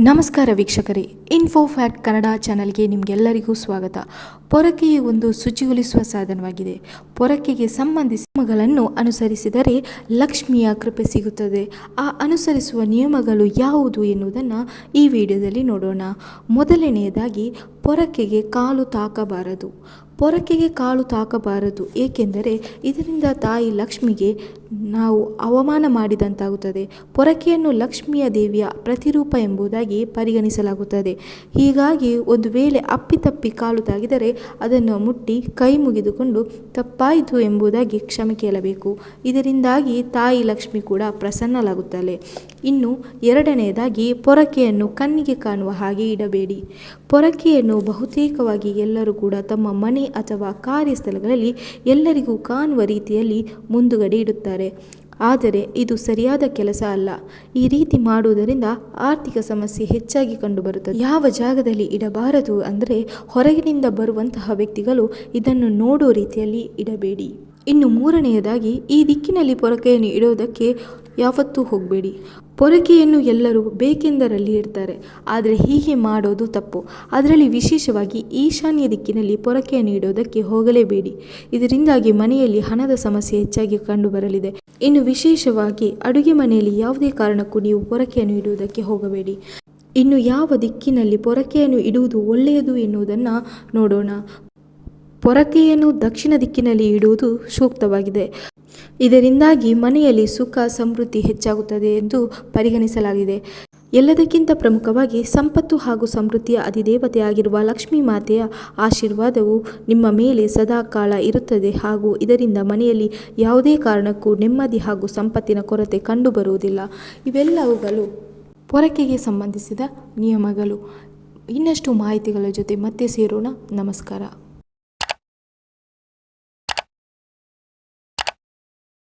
ನಮಸ್ಕಾರ ವೀಕ್ಷಕರೇ info fact Kannada ಚಾನಲ್ಗೆ ನಿಮಗೆಲ್ಲರಿಗೂ ಸ್ವಾಗತ. ಪೊರಕೆಯು ಒಂದು ಶುಚಿಗೊಳಿಸುವ ಸಾಧನವಾಗಿದೆ. ಪೊರಕೆಗೆ ಸಂಬಂಧಿಸಿದ ನಿಯಮಗಳನ್ನು ಅನುಸರಿಸಿದರೆ ಲಕ್ಷ್ಮಿಯ ಕೃಪೆ ಸಿಗುತ್ತದೆ. ಆ ಅನುಸರಿಸುವ ನಿಯಮಗಳು ಯಾವುದು ಎನ್ನುವುದನ್ನು ಈ ವಿಡಿಯೋದಲ್ಲಿ ನೋಡೋಣ. ಮೊದಲನೆಯದಾಗಿ, ಪೊರಕೆಗೆ ಕಾಲು ತಾಕಬಾರದು. ಪೊರಕೆಗೆ ಕಾಲು ತಾಕಬಾರದು, ಏಕೆಂದರೆ ಇದರಿಂದ ತಾಯಿ ಲಕ್ಷ್ಮಿಗೆ ನಾವು ಅವಮಾನ ಮಾಡಿದಂತಾಗುತ್ತದೆ. ಪೊರಕೆಯನ್ನು ಲಕ್ಷ್ಮಿಯ ದೇವಿಯ ಪ್ರತಿರೂಪ ಎಂಬುದಾಗಿ ಪರಿಗಣಿಸಲಾಗುತ್ತದೆ. ಹೀಗಾಗಿ ಒಂದು ವೇಳೆ ಅಪ್ಪಿತಪ್ಪಿ ಕಾಲು ತಾಗಿದರೆ ಅದನ್ನು ಮುಟ್ಟಿ ಕೈ ಮುಗಿದುಕೊಂಡು ತಪ್ಪಾಯಿತು ಎಂಬುದಾಗಿ ಕ್ಷಮೆ ಕೇಳಬೇಕು. ಇದರಿಂದಾಗಿ ತಾಯಿ ಲಕ್ಷ್ಮಿ ಕೂಡ ಪ್ರಸನ್ನಲಾಗುತ್ತಾಳೆ ಇನ್ನು ಎರಡನೆಯದಾಗಿ ಪೊರಕೆಯನ್ನು ಕಣ್ಣಿಗೆ ಕಾಣುವ ಹಾಗೆ ಇಡಬೇಡಿ. ಪೊರಕೆಯನ್ನು ಬಹುತೇಕವಾಗಿ ಎಲ್ಲರೂ ಕೂಡ ತಮ್ಮ ಮನೆ ಅಥವಾ ಕಾರ್ಯಸ್ಥಳಗಳಲ್ಲಿ ಎಲ್ಲರಿಗೂ ಕಾಣುವ ರೀತಿಯಲ್ಲಿ ಮುಂದುಗಡೆ ಇಡುತ್ತಾರೆ. ಆದರೆ ಇದು ಸರಿಯಾದ ಕೆಲಸ ಅಲ್ಲ. ಈ ರೀತಿ ಮಾಡುವುದರಿಂದ ಆರ್ಥಿಕ ಸಮಸ್ಯೆ ಹೆಚ್ಚಾಗಿ ಕಂಡುಬರುತ್ತದೆ. ಯಾವ ಜಾಗದಲ್ಲಿ ಇಡಬಾರದು ಅಂದರೆ ಹೊರಗಿನಿಂದ ಬರುವಂತಹ ವ್ಯಕ್ತಿಗಳು ಇದನ್ನು ನೋಡೋ ರೀತಿಯಲ್ಲಿ ಇಡಬೇಡಿ. ಇನ್ನು ಮೂರನೆಯದಾಗಿ ಈ ದಿಕ್ಕಿನಲ್ಲಿ ಪೊರಕೆಯನ್ನು ಇಡೋದಕ್ಕೆ ಯಾವತ್ತೂ ಹೋಗಬೇಡಿ. ಪೊರಕೆಯನ್ನು ಎಲ್ಲರೂ ಬೇಕೆಂದರಲ್ಲಿ ಇಡ್ತಾರೆ. ಆದರೆ ಹೀಗೆ ಮಾಡೋದು ತಪ್ಪು. ಅದರಲ್ಲಿ ವಿಶೇಷವಾಗಿ ಈಶಾನ್ಯ ದಿಕ್ಕಿನಲ್ಲಿ ಪೊರಕೆಯನ್ನು ಇಡೋದಕ್ಕೆ ಹೋಗಲೇಬೇಡಿ. ಇದರಿಂದಾಗಿ ಮನೆಯಲ್ಲಿ ಹಣದ ಸಮಸ್ಯೆ ಹೆಚ್ಚಾಗಿ ಕಂಡುಬರಲಿದೆ. ಇನ್ನು ವಿಶೇಷವಾಗಿ ಅಡುಗೆ ಮನೆಯಲ್ಲಿ ಯಾವುದೇ ಕಾರಣಕ್ಕೂ ನೀವು ಪೊರಕೆಯನ್ನು ಇಡುವುದಕ್ಕೆ ಹೋಗಬೇಡಿ. ಇನ್ನು ಯಾವ ದಿಕ್ಕಿನಲ್ಲಿ ಪೊರಕೆಯನ್ನು ಇಡುವುದು ಒಳ್ಳೆಯದು ಎನ್ನುವುದನ್ನು ನೋಡೋಣ. ಪೊರಕೆಯನ್ನು ದಕ್ಷಿಣ ದಿಕ್ಕಿನಲ್ಲಿ ಇಡುವುದು ಸೂಕ್ತವಾಗಿದೆ. ಇದರಿಂದಾಗಿ ಮನೆಯಲ್ಲಿ ಸುಖ, ಸಮೃದ್ಧಿ ಹೆಚ್ಚಾಗುತ್ತದೆ ಎಂದು ಪರಿಗಣಿಸಲಾಗಿದೆ. ಎಲ್ಲದಕ್ಕಿಂತ ಪ್ರಮುಖವಾಗಿ ಸಂಪತ್ತು ಹಾಗೂ ಸಮೃದ್ಧಿಯ ಅಧಿದೇವತೆಯಾಗಿರುವ ಲಕ್ಷ್ಮೀ ಮಾತೆಯ ಆಶೀರ್ವಾದವು ನಿಮ್ಮ ಮೇಲೆ ಸದಾ ಕಾಲ ಇರುತ್ತದೆ ಹಾಗೂ ಇದರಿಂದ ಮನೆಯಲ್ಲಿ ಯಾವುದೇ ಕಾರಣಕ್ಕೂ ನೆಮ್ಮದಿ ಹಾಗೂ ಸಂಪತ್ತಿನ ಕೊರತೆ ಕಂಡುಬರುವುದಿಲ್ಲ. ಇವೆಲ್ಲವುಗಳು ಪೊರಕೆಗೆ ಸಂಬಂಧಿಸಿದ ನಿಯಮಗಳು. ಇನ್ನಷ್ಟು ಮಾಹಿತಿಗಳ ಜೊತೆ ಮತ್ತೆ ಸೇರೋಣ. ನಮಸ್ಕಾರ.